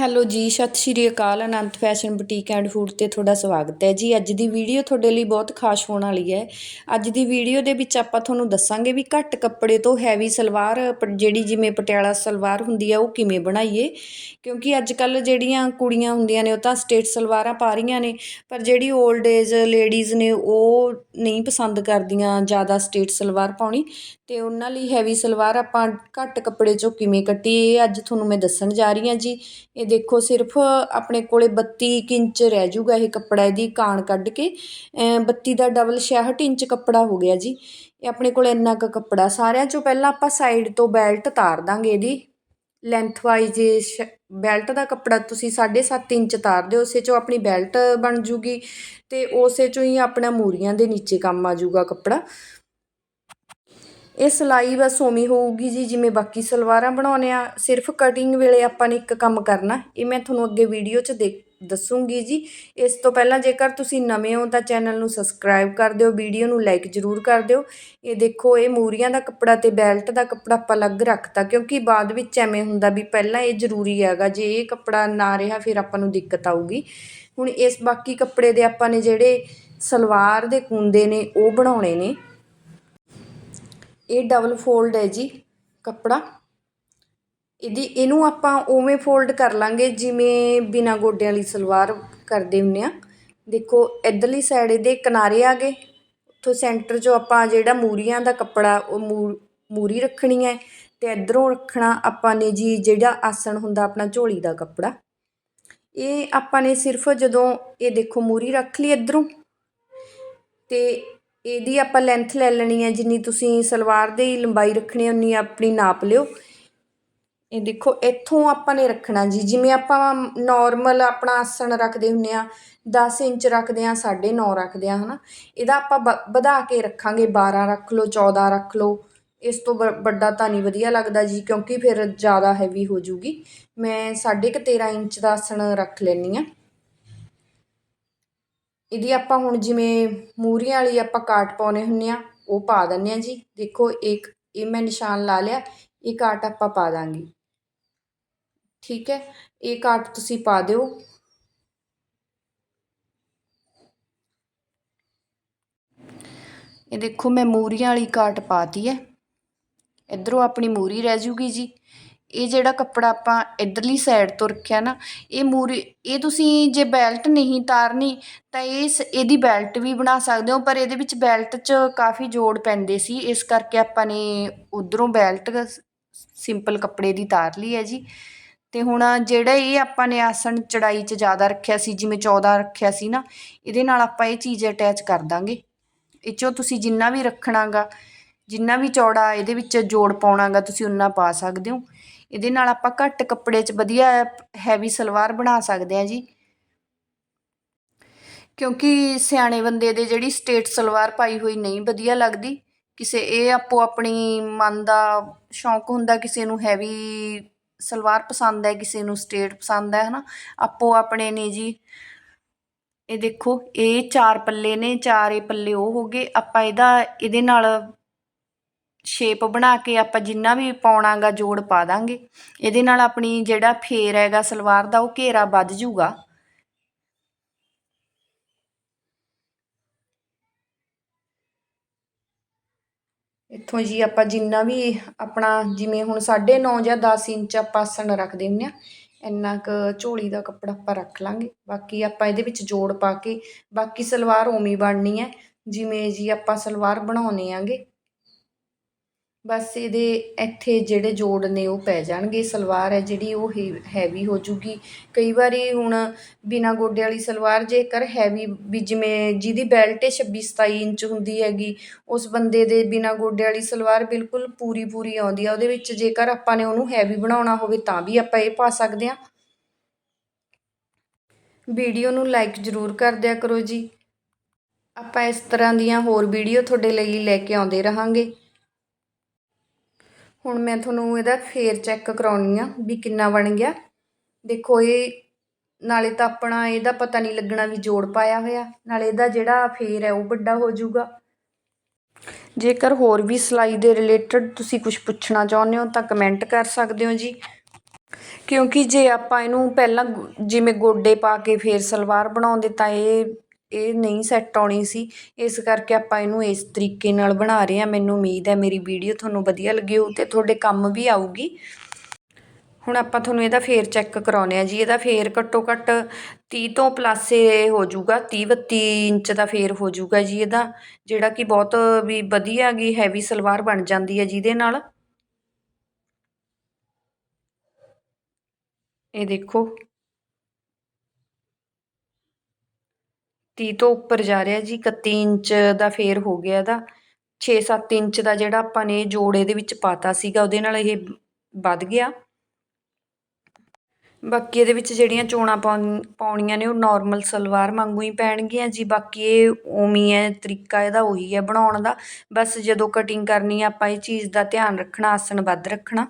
Hello ਜੀ, ਸਤਿ ਸ਼੍ਰੀ ਅਕਾਲ, Anant fashion boutique and food ਤੇ ਤੁਹਾਡਾ ਸਵਾਗਤ ਹੈ ਜੀ। ਅੱਜ ਦੀ ਵੀਡੀਓ ਤੁਹਾਡੇ ਲਈ ਬਹੁਤ ਖਾਸ ਹੋਣ ਵਾਲੀ ਹੈ। ਅੱਜ ਦੀ ਵੀਡੀਓ ਦੇ ਵਿੱਚ ਆਪਾਂ ਤੁਹਾਨੂੰ ਦੱਸਾਂਗੇ ਵੀ ਘੱਟ ਕੱਪੜੇ ਤੋਂ ਹੈਵੀ ਸਲਵਾਰ ਪ- ਜਿਹੜੀ ਜਿਵੇਂ ਪਟਿਆਲਾ ਸਲਵਾਰ ਹੁੰਦੀ ਹੈ ਉਹ ਕਿਵੇਂ ਬਣਾਈਏ? ਕਿਉਂਕਿ ਅੱਜ ਕੱਲ ਜਿਹੜੀਆਂ ਕੁੜੀਆਂ ਹੁੰਦੀਆਂ ਨੇ, ਉਹ ਤਾਂ ਸਟੇਟ ਸਲਵਾਰਾਂ ਪਾ ਰਹੀਆਂ ਨੇ, ਪਰ ਜਿਹੜੀ 올ਡ ਏਜ ਲੇਡੀਜ਼ ਨੇ, ਉਹ ਨਹੀਂ ਪਸੰਦ ਕਰਦੀਆਂ ਜ਼ਿਆਦਾ ਸਟੇਟ ਸਲਵਾਰ ਪਾਉਣੀ। ਤੇ ਉਹਨਾਂ ਲਈ ਹੈਵੀ ਸਲਵਾਰ ਆਪਾਂ ਘੱਟ ਕੱਪੜੇ ਚੋਂ ਕਿਵੇਂ ਕੱਟੀਏ ਇਹ ਅੱਜ ਤੁਹਾਨੂੰ ਮੈਂ ਦੱਸਣ ਜਾ ਰਹੀ ਹਾਂ ਜੀ। ਇਹ ਦੇਖੋ ਸਿਰਫ ਆਪਣੇ ਕੋਲੇ 32 ਕੁ ਇੰਚ ਰਹਿ ਜੂਗਾ ਇਹ ਕੱਪੜਾ ਇਹਦੀ ਕਾਣ ਕੱਢ ਕੇ। ਬੱਤੀ ਦਾ ਡਬਲ 66 ਇੰਚ ਕੱਪੜਾ ਹੋ ਗਿਆ ਜੀ। ਇਹ ਆਪਣੇ ਕੋਲ ਇੰਨਾ ਕੁ ਕੱਪੜਾ, ਸਾਰਿਆਂ ਚੋਂ ਪਹਿਲਾਂ ਆਪਾਂ ਸਾਈਡ ਤੋਂ ਬੈਲਟ ਤਾਰ ਦਾਂਗੇ ਇਹਦੀ। ਲੈਂਥ ਵਾਈਜ਼ ਬੈਲਟ ਦਾ ਕੱਪੜਾ ਤੁਸੀਂ 7.5 ਇੰਚ ਤਾਰ ਦਿਓ, ਉਸੇ ਚੋਂ ਆਪਣੀ ਬੈਲਟ ਬਣ ਜੂਗੀ ਤੇ ਉਸੇ ਚੋਂ ਹੀ ਆਪਣਾ ਮੂਰੀਆਂ ਦੇ ਨੀਚੇ ਕੰਮ ਆ ਜੂਗਾ ਕੱਪੜਾ। ਇਹ ਸਿਲਾਈ ਬਸ ਉਵੇਂ ਹੋਊਗੀ ਜੀ, ਜਿਵੇਂ ਬਾਕੀ ਸਲਵਾਰਾਂ ਬਣਾਉਂਦੇ ਆ ਸਿਰਫ ਕਟਿੰਗ ਵੇਲੇ ਆਪਾਂ ਨੇ ਇੱਕ ਕੰਮ ਕਰਨਾ, ਇਹ ਮੈਂ ਤੁਹਾਨੂੰ ਅੱਗੇ ਵੀਡੀਓ 'ਚ ਦੇ ਦੱਸੂਗੀ ਜੀ। ਇਸ ਤੋਂ ਪਹਿਲਾਂ ਜੇਕਰ ਤੁਸੀਂ ਨਵੇਂ ਹੋ ਤਾਂ ਚੈਨਲ ਨੂੰ ਸਬਸਕ੍ਰਾਈਬ ਕਰ ਦਿਓ ਵੀਡੀਓ ਨੂੰ ਲਾਈਕ ਜ਼ਰੂਰ ਕਰ ਦਿਓ। ਇਹ ਦੇਖੋ, ਇਹ ਮੂਰੀਆਂ ਦਾ ਕੱਪੜਾ ਤੇ ਬੈਲਟ ਦਾ ਕੱਪੜਾ ਆਪਾਂ ਅਲੱਗ ਰੱਖਤਾ, ਕਿਉਂਕਿ ਬਾਅਦ ਵਿੱਚ ਐਵੇਂ ਹੁੰਦਾ ਵੀ ਪਹਿਲਾਂ ਇਹ ਜ਼ਰੂਰੀ ਹੈਗਾ, ਜੇ ਇਹ ਕੱਪੜਾ ਨਾ ਰਿਹਾ ਫਿਰ ਆਪਾਂ ਨੂੰ ਦਿੱਕਤ ਆਊਗੀ। ਹੁਣ ਇਸ ਬਾਕੀ ਕੱਪੜੇ ਦੇ ਆਪਾਂ ਨੇ ਜਿਹੜੇ ਸਲਵਾਰ ਦੇ ਕੁੰਦੇ ਨੇ, ਉਹ ਬਣਾਉਣੇ ਨੇ। ਇਹ ਡਬਲ ਫੋਲਡ ਹੈ ਜੀ ਕੱਪੜਾ। ਇਹਦੀ, ਇਹਨੂੰ ਆਪਾਂ ਉਵੇਂ ਫੋਲਡ ਕਰ ਲਾਂਗੇ ਜਿਵੇਂ ਬਿਨਾ ਗੋਡਿਆਂ ਵਾਲੀ ਸਲਵਾਰ ਕਰਦੇ ਹੁੰਨੇ ਆ। ਦੇਖੋ, ਇਧਰਲੀ ਸਾਈਡ ਇਹਦੇ ਕਿਨਾਰੇ ਆ ਗਏ। ਉੱਥੋਂ ਸੈਂਟਰ 'ਚੋਂ ਆਪਾਂ ਜਿਹੜਾ ਮੂਰੀਆਂ ਦਾ ਕੱਪੜਾ, ਉਹ ਮੂ, ਮੂਰੀ ਰੱਖਣੀ ਹੈ ਤੇ ਇਧਰੋਂ ਰੱਖਣਾ ਆਪਾਂ ਨੇ ਜੀ ਜਿਹੜਾ ਆਸਣ ਹੁੰਦਾ ਆਪਣਾ ਝੋਲੀ ਦਾ ਕੱਪੜਾ। ਇਹ ਆਪਾਂ ਨੇ ਸਿਰਫ ਜਦੋਂ ਇਹ ਦੇਖੋ ਮੂਰੀ ਰੱਖ ਲਈ ਇਧਰੋਂ ਤੇ ਇਹਦੀ ਆਪਾਂ ਲੈਂਥ ਲੈ ਲੈਣੀ ਹੈ, ਜਿੰਨੀ ਤੁਸੀਂ ਸਲਵਾਰ ਦੀ ਲੰਬਾਈ ਰੱਖਣੀ ਹੈ, ਉਨੀ ਆਪਣੀ ਨਾਪ ਲਿਓ। ਇਹ ਦੇਖੋ, ਇੱਥੋਂ ਆਪਾਂ ਨੇ ਰੱਖਣਾ ਜੀ। ਜਿਵੇਂ ਆਪਾਂ ਨਾਰਮਲ ਆਪਣਾ ਆਸਣ ਰੱਖਦੇ ਹੁੰਨੇ ਆ 10 ਇੰਚ ਰੱਖਦੇ ਆ 9.5 ਰੱਖਦੇ ਆ ਹਨਾ। ਇਹਦਾ ਆਪਾਂ ਵ- ਵਧਾ ਕੇ ਰੱਖਾਂਗੇ। 12 ਰੱਖ ਲਓ 14 ਰੱਖ ਲਓ। ਇਸ ਤੋਂ ਵ- ਵੱਡਾ ਤਾਂ ਨਹੀਂ ਵਧੀਆ ਲੱਗਦਾ ਜੀ, ਕਿਉਂਕਿ ਫਿਰ ਜ਼ਿਆਦਾ ਹੈਵੀ ਹੋ ਜੂਗੀ। ਮੈਂ 13.5 ਇੰਚ ਦਾ ਆਸਣ ਰੱਖ ਲੈਣੀ ਆ ਇਹਦੀ ਆਪਾਂ ਹੁਣ ਜਿਵੇਂ ਮੂਰੀਆਂ ਵਾਲੀ ਆਪਾਂ ਕਾਟ ਪਾਉਨੇ ਹੁੰਨੇ ਆ, ਉਹ ਪਾ ਦਿੰਨੇ ਆ ਜੀ। ਦੇਖੋ, ਇੱਕ ਇਹ ਮੈਂ ਨਿਸ਼ਾਨ ਲਾ ਲਿਆ, ਇਹ ਕਾਟ ਆਪਾਂ ਪਾ ਦਾਂਗੇ। ਠੀਕ ਹੈ, ਇਹ ਕਾਟ ਤੁਸੀਂ ਪਾ ਦਿਓ। ਇਹ ਦੇਖੋ, ਮੈਂ ਮੂਰੀਆਂ ਵਾਲੀ ਕਾਟ ਪਾਤੀ ਹੈ। ਇਧਰੋਂ ਆਪਣੀ ਮੂਰੀ ਰਹਿ ਜੂਗੀ ਜੀ। ਇਹ ਜਿਹੜਾ ਕੱਪੜਾ ਆਪਾਂ ਇੱਧਰਲੀ ਸਾਈਡ ਤੋਂ ਰੱਖਿਆ ਨਾ, ਇਹ ਮੂਰੀ, ਇਹ ਤੁਸੀਂ ਜੇ ਬੈਲਟ ਨਹੀਂ ਤਾਰਨੀ, ਤਾਂ ਇਸ ਇਹਦੀ ਬੈਲਟ ਵੀ ਬਣਾ ਸਕਦੇ ਹੋ, ਪਰ ਇਹਦੇ ਵਿੱਚ ਬੈਲਟ 'ਚ ਕਾਫੀ ਜੋੜ ਪੈਂਦੇ ਸੀ, ਇਸ ਕਰਕੇ ਆਪਾਂ ਨੇ ਉੱਧਰੋਂ ਬੈਲਟ ਸਿੰਪਲ ਕੱਪੜੇ ਦੀ ਤਾਰ ਲਈ ਹੈ ਜੀ। ਅਤੇ ਹੁਣ ਜਿਹੜਾ ਇਹ ਆਪਾਂ ਨੇ ਆਸਣ ਚੜਾਈ 'ਚ ਜ਼ਿਆਦਾ ਰੱਖਿਆ ਸੀ, ਜਿਵੇਂ 14 ਰੱਖਿਆ ਸੀ ਨਾ, ਇਹਦੇ ਨਾਲ ਆਪਾਂ ਇਹ ਚੀਜ਼ ਅਟੈਚ ਕਰ ਦਾਂਗੇ। ਇਹ 'ਚੋਂ ਤੁਸੀਂ ਜਿੰਨਾ ਵੀ ਰੱਖਣਾਗਾ, ਜਿੰਨਾ ਵੀ ਚੌੜਾ ਇਹਦੇ ਵਿੱਚ ਜੋੜ ਪਾਉਣਾਗਾ, ਤੁਸੀਂ ਉਨਾ ਪਾ ਸਕਦੇ ਹੋ। ਇਹਦੇ ਨਾਲ ਆਪਾਂ ਘੱਟ ਕੱਪੜੇ 'ਚ ਵਧੀਆ ਹੈਵੀ ਸਲਵਾਰ ਬਣਾ ਸਕਦੇ ਆ ਜੀ। ਕਿਉਂਕਿ ਸਿਆਣੇ ਬੰਦੇ ਦੇ ਜਿਹੜੀ ਸਟੇਟ ਸਲਵਾਰ ਪਾਈ ਹੋਈ ਨਹੀਂ ਵਧੀਆ ਲੱਗਦੀ। ਕਿਸੇ ਇਹ ਆਪੋ ਆਪਣੀ ਮਨ ਦਾ ਸ਼ੌਂਕ ਹੁੰਦਾ, ਕਿਸੇ ਨੂੰ ਹੈਵੀ ਸਲਵਾਰ ਪਸੰਦ ਹੈ, ਕਿਸੇ ਨੂੰ ਸਟੇਟ ਪਸੰਦ ਹੈ, ਹਨਾ? ਆਪੋ ਆਪਣੇ ਨੇ ਜੀ। ਇਹ ਦੇਖੋ, ਇਹ ਚਾਰ ਪੱਲੇ ਨੇ, ਚਾਰ ਪੱਲੇ ਉਹ ਹੋ ਗਏ। ਆਪਾਂ ਇਹਦਾ, ਇਹਦੇ ਨਾਲ ਸ਼ੇਪ ਬਣਾ ਕੇ ਆਪਾਂ ਜਿੰਨਾ ਵੀ ਪਾਉਣਾਗਾ ਜੋੜ ਪਾ ਦਾਂਗੇ। ਇਹਦੇ ਨਾਲ ਆਪਣੀ ਜਿਹੜਾ ਫੇਰ ਹੈਗਾ ਸਲਵਾਰ ਦਾ ਉਹ ਘੇਰਾ ਵੱਧ ਜੂਗਾ। ਇੱਥੋਂ ਜੀ ਆਪਾਂ ਜਿੰਨਾ ਵੀ ਆਪਣਾ ਜਿਵੇਂ ਹੁਣ 9.5 ਜਾਂ 10 ਇੰਚ ਆਪਾਂ ਆਸਣ ਰੱਖਦੇ ਹੁੰਦੇ ਆ, ਇੰਨਾ ਕੁ ਝੋਲੀ ਦਾ ਕੱਪੜਾ ਆਪਾਂ ਰੱਖ ਲਾਂਗੇ। ਬਾਕੀ ਆਪਾਂ ਇਹਦੇ ਵਿੱਚ ਜੋੜ ਪਾ ਕੇ, ਬਾਕੀ ਸਲਵਾਰ ਉਵੇਂ ਬਣਨੀ ਹੈ। ਜਿਵੇਂ ਜੀ ਆਪਾਂ ਸਲਵਾਰ ਬਣਾਉਨੇ ਆਂਗੇ ਬਸ ਇਹਦੇ ਇੱਥੇ ਜਿਹੜੇ ਜੋੜ ਨੇ ਉਹ ਪੈ ਜਾਣਗੇ, ਸਲਵਾਰ ਹੈ ਜਿਹੜੀ ਉਹ ਹੈਵੀ ਹੋ ਜੂਗੀ। ਕਈ ਵਾਰੀ ਹੁਣ ਬਿਨਾ ਗੋਡੇ ਵਾਲੀ ਸਲਵਾਰ ਜੇਕਰ ਹੈਵੀ ਵੀ ਜਿਵੇਂ ਜਿਹਦੀ ਬੈਲਟ 26 27 ਇੰਚ ਹੁੰਦੀ ਹੈਗੀ, ਉਸ ਬੰਦੇ ਦੇ ਬਿਨਾ ਗੋਡੇ ਵਾਲੀ ਸਲਵਾਰ ਬਿਲਕੁਲ ਪੂਰੀ ਪੂਰੀ ਆਉਂਦੀ ਆ। ਉਹਦੇ ਵਿੱਚ ਜੇਕਰ ਆਪਾਂ ਨੇ ਉਹਨੂੰ ਹੈਵੀ ਬਣਾਉਣਾ ਹੋਵੇ ਤਾਂ ਵੀ ਆਪਾਂ ਇਹ ਪਾ ਸਕਦੇ ਹਾਂ। ਵੀਡੀਓ ਨੂੰ ਲਾਈਕ ਜ਼ਰੂਰ ਕਰ ਦਿਆ ਕਰੋ ਜੀ। ਆਪਾਂ ਇਸ ਤਰ੍ਹਾਂ ਦੀਆਂ ਹੋਰ ਵੀਡੀਓ ਤੁਹਾਡੇ ਲਈ ਲੈ ਕੇ ਆਉਂਦੇ ਰਹਾਂਗੇ। ਹੁਣ ਮੈਂ ਤੁਹਾਨੂੰ ਇਹਦਾ ਫੇਰ ਚੈੱਕ ਕਰਾਉਣੀ ਆ ਵੀ ਕਿੰਨਾ ਬਣ ਗਿਆ। ਦੇਖੋ ਇਹ ਨਾਲੇ ਤਾਂ ਆਪਣਾ ਇਹਦਾ ਪਤਾ ਨਹੀਂ ਲੱਗਣਾ ਵੀ ਜੋੜ ਪਾਇਆ ਹੋਇਆ, ਨਾਲੇ ਇਹਦਾ ਜਿਹੜਾ ਫੇਰ ਹੈ ਉਹ ਵੱਡਾ ਹੋ ਜਾਊਗਾ। ਜੇਕਰ ਹੋਰ ਵੀ ਸਿਲਾਈ ਦੇ ਰਿਲੇਟਡ ਤੁਸੀਂ ਕੁਝ ਪੁੱਛਣਾ ਚਾਹੁੰਦੇ ਹੋ ਤਾਂ ਕਮੈਂਟ ਕਰ ਸਕਦੇ ਹੋ ਜੀ। ਕਿਉਂਕਿ ਜੇ ਆਪਾਂ ਇਹਨੂੰ ਪਹਿਲਾਂ ਗੋ- ਜਿਵੇਂ ਗੋਡੇ ਪਾ ਕੇ ਫੇਰ ਸਲਵਾਰ ਬਣਾਉਂਦੇ ਤਾਂ ਇਹ ਇਹ ਨਹੀਂ ਸੈੱਟ ਆਉਣੀ ਸੀ। ਇਸ ਕਰਕੇ ਆਪਾਂ ਇਹਨੂੰ ਇਸ ਤਰੀਕੇ ਨਾਲ ਬਣਾ ਰਹੇ ਹਾਂ। ਮੈਨੂੰ ਉਮੀਦ ਹੈ ਮੇਰੀ ਵੀਡੀਓ ਤੁਹਾਨੂੰ ਵਧੀਆ ਲੱਗੀ ਹੋਊ ਅਤੇ ਤੁਹਾਡੇ ਕੰਮ ਵੀ ਆਊਗੀ। ਹੁਣ ਆਪਾਂ ਤੁਹਾਨੂੰ ਇਹਦਾ ਫੇਰ ਚੈੱਕ ਕਰਾਉਂਦੇ ਆ ਜੀ। ਇਹਦਾ ਫੇਰ ਘੱਟੋ ਘੱਟ 30 ਤੋਂ ਪਲੱਸ ਇਹ ਹੋ ਜਾਊਗਾ। 30 32 ਇੰਚ ਦਾ ਫੇਰ ਹੋ ਜਾਊਗਾ ਜੀ ਇਹਦਾ, ਜਿਹੜਾ ਕਿ ਬਹੁਤ ਵੀ ਵਧੀਆ ਗੀ ਹੈਵੀ ਸਲਵਾਰ ਬਣ ਜਾਂਦੀ ਹੈ ਜਿਹਦੇ ਨਾਲ। ਇਹ ਦੇਖੋ। ਤੀਹ ਤੋਂ ਉੱਪਰ ਜਾ ਰਿਹਾ ਜੀ 31 ਇੰਚ ਦਾ ਫੇਰ ਹੋ ਗਿਆ ਇਹਦਾ। 6-7 ਇੰਚ ਦਾ ਜਿਹੜਾ ਆਪਾਂ ਨੇ ਜੋੜੇ ਦੇ ਵਿੱਚ ਪਾਤਾ ਸੀਗਾ, ਉਹਦੇ ਨਾਲ ਇਹ ਵੱਧ ਗਿਆ। ਬਾਕੀ ਇਹਦੇ ਵਿੱਚ ਜਿਹੜੀਆਂ ਚੋਣਾਂ ਪਾਉਣ- ਪਾਉਣੀਆਂ ਨੇ ਉਹ ਨਾਰਮਲ ਸਲਵਾਰ ਵਾਂਗੂ ਹੀ ਪੈਣਗੀਆਂ ਜੀ। ਬਾਕੀ ਇਹ ਉਵੇਂ ਹੈ ਤਰੀਕਾ ਇਹਦਾ ਉਹੀ ਹੈ ਬਣਾਉਣ ਦਾ। ਬਸ ਜਦੋਂ ਕਟਿੰਗ ਕਰਨੀ ਆਪਾਂ ਇਹ ਚੀਜ਼ ਦਾ ਧਿਆਨ ਰੱਖਣਾ, ਆਸਣ ਵੱਧ ਰੱਖਣਾ।